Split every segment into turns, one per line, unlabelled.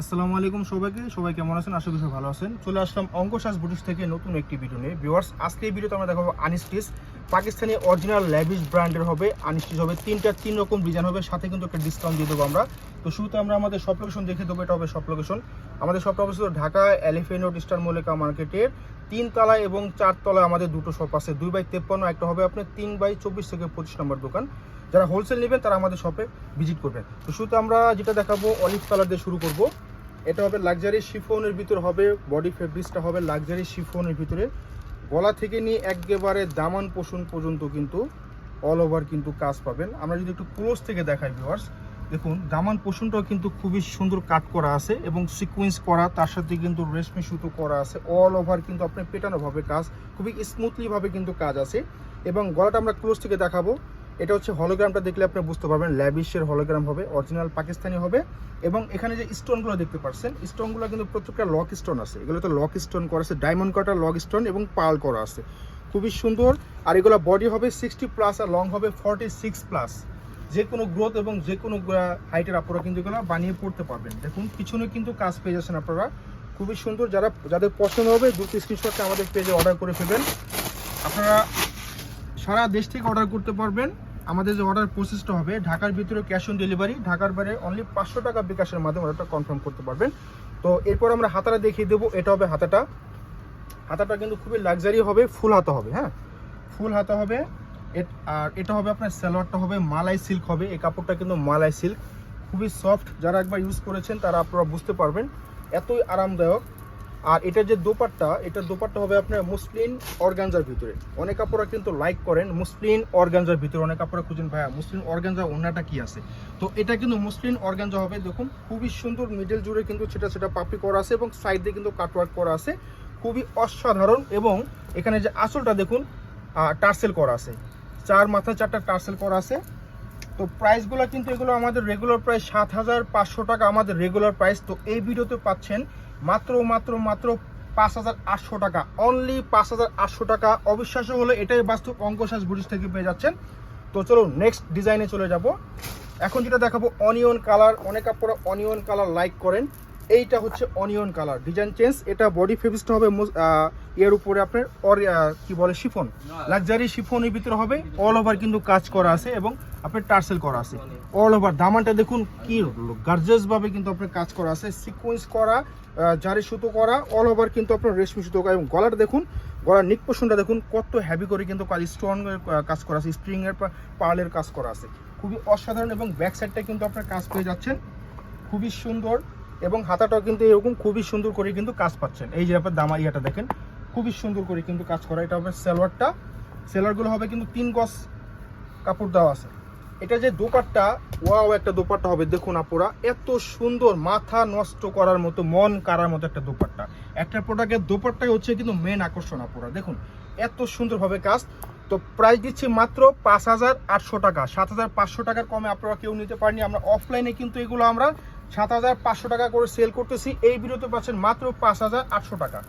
আসসালামু আলাইকুম সবাইকে। সবাই কেমন আছেন? আশা করি ভালো আছেন। চলে আসলাম অঙ্কশাস বুটিক্স থেকে নতুন একটি ভিডিও নিয়ে। ভিউয়ার্স আজকে এই ভিডিওতে আমরা দেখাবো আনিস্টিস পাকিস্তানি অরিজিনাল ল্যাভিশ ব্র্যান্ডের হবে। আনিস্টিস হবে তিনটা, তিন রকম ডিজাইন হবে। সাথে কিন্তু একটা ডিসকাউন্ট দিয়ে দেবো আমরা। তো শুরুতে আমরা আমাদের সব লোকেশন দেখে দেবো। এটা হবে সব লোকেশন আমাদের সবটা অবস্থিত Dhaka elephant road star Mallika মার্কেটের তিন তলায় এবং চার তলায় আমাদের দুটো শপ আছে। দুই বাই তেপ্পান্ন, একটা হবে আপনার তিন বাই চব্বিশ থেকে পঁচিশ নম্বর দোকান। যারা হোলসেল নেবেন, তারা আমাদের শপে ভিজিট করবেন। তো শুরুতে আমরা যেটা দেখাবো অলিভ কালার দিয়ে শুরু করব। এটা হবে লাক্সারি শিফনের ভিতর হবে বডি ফেব্রিক্সটা হবে লাক্সারি শিফনের ভিতরে। গলা থেকে নিয়ে একেবারে দামান পোষণ পর্যন্ত কিন্তু অল ওভার কিন্তু কাজ পাবেন। আমরা যদি একটু ক্লোজ থেকে দেখাই ভিউয়ার্স দেখুন, দামান পোষণটাও কিন্তু খুবই সুন্দর কাট করা আছে এবং সিকোয়েন্স করা, তার সাথে কিন্তু রেশমি সুতো করা আছে। অল ওভার কিন্তু আপনি পেটানোভাবে কাজ, খুবই স্মুথলিভাবে কিন্তু কাজ আছে। এবং গলাটা আমরা ক্লোজ থেকে দেখাবো। এটা হচ্ছে হলোগ্রামটা দেখলে আপনি বুঝতে পারবেন ল্যাবিশের হলোগ্রাম হবে অরিজিনাল পাকিস্তানি হবে, এবং এখানে যে স্টোনগুলো দেখতে পাচ্ছেন স্টোনগুলো কিন্তু প্রত্যেকটা লক স্টোন আছে। এগুলো তো লক স্টোন করা আছে ডায়মন্ড কাটার লক স্টোন এবং পাল করা আছে। খুবই সুন্দর, আর এগুলো বডি হবে সিক্সটি প্লাস আর লং হবে ফর্টি সিক্স প্লাস যে কোনো গ্রোথ এবং যে কোনো হাইটের আপনারা কিন্তু এগুলো বানিয়ে পড়তে পারবেন। দেখুন, পিছনে কিন্তু কাজ পেয়ে যাচ্ছেন আপনারা। খুবই সুন্দর, যারা, যাদের পছন্দ হবে দুটো স্ক্রিনশটটা আমাদের পেজে অর্ডার করে ফেলবেন। আপনারা সারা দেশ থেকে অর্ডার করতে পারবেন। আমাদের যে অর্ডার প্রসেসটা হবে, ঢাকার ভিতরে ক্যাশ অন ডেলিভারি ঢাকার বাইরে অনলি পাঁচশো টাকা বিকাশের মাধ্যমে অর্ডারটা কনফার্ম করতে পারবেন। তো এরপর আমরা হাতাটা দেখিয়ে দেবো, এটা হবে হাতাটা। হাতাটা কিন্তু খুবই লাক্সারি হবে ফুল হাতা হবে হ্যাঁ? ফুল হাতা হবে। আর এটা হবে আপনার স্যালোয়ারটা হবে মালাই সিল্ক হবে, এই কাপড়টা কিন্তু মালাই সিল্ক খুবই সফট যারা একবার ইউজ করেছেন তারা আপনারা বুঝতে পারবেন। এতই আরামদায়ক। আর এটা যে দোপাট্টা এটা দোপাট্টা হবে আপনার মুসলিম অর্গানজার ভিতরে। অনেক কাপড়রা কিন্তু লাইক করেন মুসলিম অর্গানজার ভিতরে। অনেক কাপড়রা খুঁজেন, ভাইয়া মুসলিম অর্গানজা ওনাটা কি আছে? তো এটা কিন্তু মুসলিম অর্গানজা হবে, দেখুন, খুবই সুন্দর মিডল জুড়ে কিন্তু সেটা সেটা পাপড়ি করা আছে এবং সাইড দিয়ে কিন্তু কাটওয়ার্ক করা আছে। খুবই অসাধারণ এবং এখানে যে আসলটা দেখুন টার্সেল করা আছে। চার মাথা চারটা টার্সেল করা আছে। তো প্রাইসগুলো কিন্তু এগুলো আমাদের রেগুলার প্রাইস সাত হাজার পাঁচশো টাকা আমাদের রেগুলার প্রাইস তো এই ভিডিওতে পাচ্ছেন মাত্র মাত্র মাত্র পাঁচ হাজার আটশো টাকা। অনলি পাঁচ হাজার আটশো টাকা। অবিশ্বাস্য হলে এটাই বাস্তব অঙ্কশাস ব্রিজ থেকে পেয়ে যাচ্ছেন। তো চলো নেক্সট ডিজাইনে চলে যাব। এখন যেটা দেখাবো অনিয়ন কালার অনেক আপনারা অনিয়ন কালার লাইক করেন। এইটা হচ্ছে অনিয়ন কালার ডিজাইন চেঞ্জ এটা বডি ফেব্রিক্সটা হবে এর উপরে আপনার কি বলে, শিফন। লাক্সারি শিফনের ভিতরে হবে অল ওভার কিন্তু কাজ করা আছে এবং আপনার টার্সেল করা আছে। অল ওভার দামানটা দেখুন কি গার্জেস ভাবে কিন্তু আপনার কাজ করা আছে। সিকোয়েন্স করা জারি সুতো করা অল ওভার কিন্তু আপনার রেশমি সুতো করা এবং গলাটা দেখুন, গলার নিক পোষণটা দেখুন, কত হেভি করে কিন্তু কাজ স্টোন কাজ করা আছে স্প্রিং এর পার্লের কাজ করা আছে। খুবই অসাধারণ এবং ব্যাক সাইডটা কিন্তু আপনার কাজ পেয়ে যাচ্ছেন। খুবই সুন্দর এবং হাতাটাও কিন্তু এরকম খুবই সুন্দর করে কিন্তু কাজ পাচ্ছেন। এই যে আপনার দামা ইয়াটা দেখেন খুবই সুন্দর করে কিন্তু কাজ করা। এটা হবে সালোয়ারটা। সেলোয়ারগুলো হবে কিন্তু তিন গজ কাপড় দেওয়া আছে। এটা যে দোপাট্টা, ওয়াও, একটা দোপাট্টা হবে। দেখুন আপুরা, এত সুন্দর মাথা নষ্ট করার মতো, মন কারার মতো একটা দোপাট্টা। একটা প্রোডাক্টের দোপাট্টাই হচ্ছে কিন্তু মেন আকর্ষণ আপুরা। দেখুন, এত সুন্দরভাবে কাজ। তো প্রাইস দিচ্ছি মাত্র পাঁচ হাজার আটশো টাকা। সাত হাজার পাঁচশো টাকার কমে আপনারা কেউ নিতে পারেনি। আমরা অফলাইনে কিন্তু এগুলো আমরা সাত হাজার পাঁচশো টাকা করে সেল করতেছি। এই ভিডিওতে পাচ্ছেন মাত্র পাঁচ হাজার আটশো টাকা।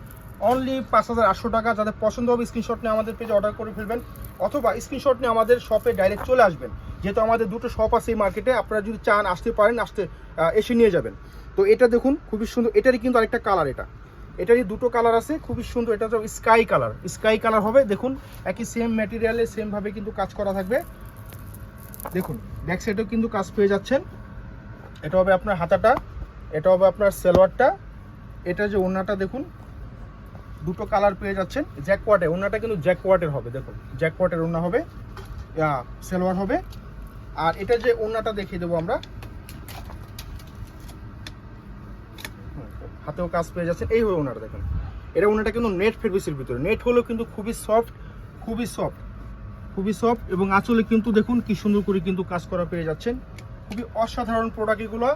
অনলি পাঁচ হাজার আটশো টাকা। যাদের পছন্দ হবে স্ক্রিনশট নিয়ে আমাদের পেজে অর্ডার করে ফেলবেন, অথবা স্ক্রিনশট নিয়ে আমাদের শপে ডাইরেক্ট চলে আসবেন। যেহেতু আমাদের দুটো শপ আছে এই মার্কেটে আপনারা যদি চান আসতে পারেন, আসতে এসে নিয়ে যাবেন। তো এটা দেখুন, খুবই সুন্দর, এটারই কিন্তু আরেকটা কালার এটা। এটারই দুটো কালার আছে, খুবই সুন্দর, এটা হচ্ছে স্কাই কালার স্কাই কালার হবে, দেখুন, একই সেম ম্যাটেরিয়ালে সেম ভাবে কিন্তু কাজ করা থাকবে। দেখুন ব্যাক সাইডেও কিন্তু কাজ পেয়ে যাচ্ছেন। এটা হবে আপনার হাতাটা, এটা হবে আপনার সেলোয়ারটা। এটা যে ওড়নাটা দেখুন দুটো কালার পেয়ে যাচ্ছেন জ্যাকওয়াটে ওড়নাটা কিন্তু জ্যাকওয়াটের হবে, দেখুন। জ্যাকওয়াটের ওড়না হবে সেলোয়ার হবে। আর এটা যে ওড়নাটা দেখিয়ে দেবো আমরা, হাতেও কাজ পেয়ে যাচ্ছে। এই হলো ওনাটা দেখুন। এটা ওনাটা কিন্তু নেট ফেব্রিক্সের ভিতরে। নেট হলেও কিন্তু খুবই সফট খুবই সফট খুবই সফট এবং আঁচলে কিন্তু দেখুন কি সুন্দর করে কিন্তু কাজ করা পেয়ে যাচ্ছেন। খুবই অসাধারণ প্রোডাক্ট এগুলো।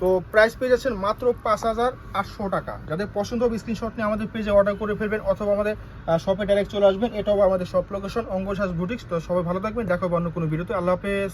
তো প্রাইস পেয়ে যাচ্ছেন মাত্র পাঁচ হাজার আটশো টাকা। যাদের পছন্দ হবে স্ক্রিনশট নিয়ে আমাদের পেজে অর্ডার করে ফেলবেন অথবা আমাদের শপে ডাইরেক্ট চলে আসবেন। এটাও আমাদের শপ লোকেশন অঙ্গসাজ বুটিক্স তো সবাই ভালো থাকবেন, দেখো অন্য কোনো ভিডিওতে আল্লাহ হাফেজ।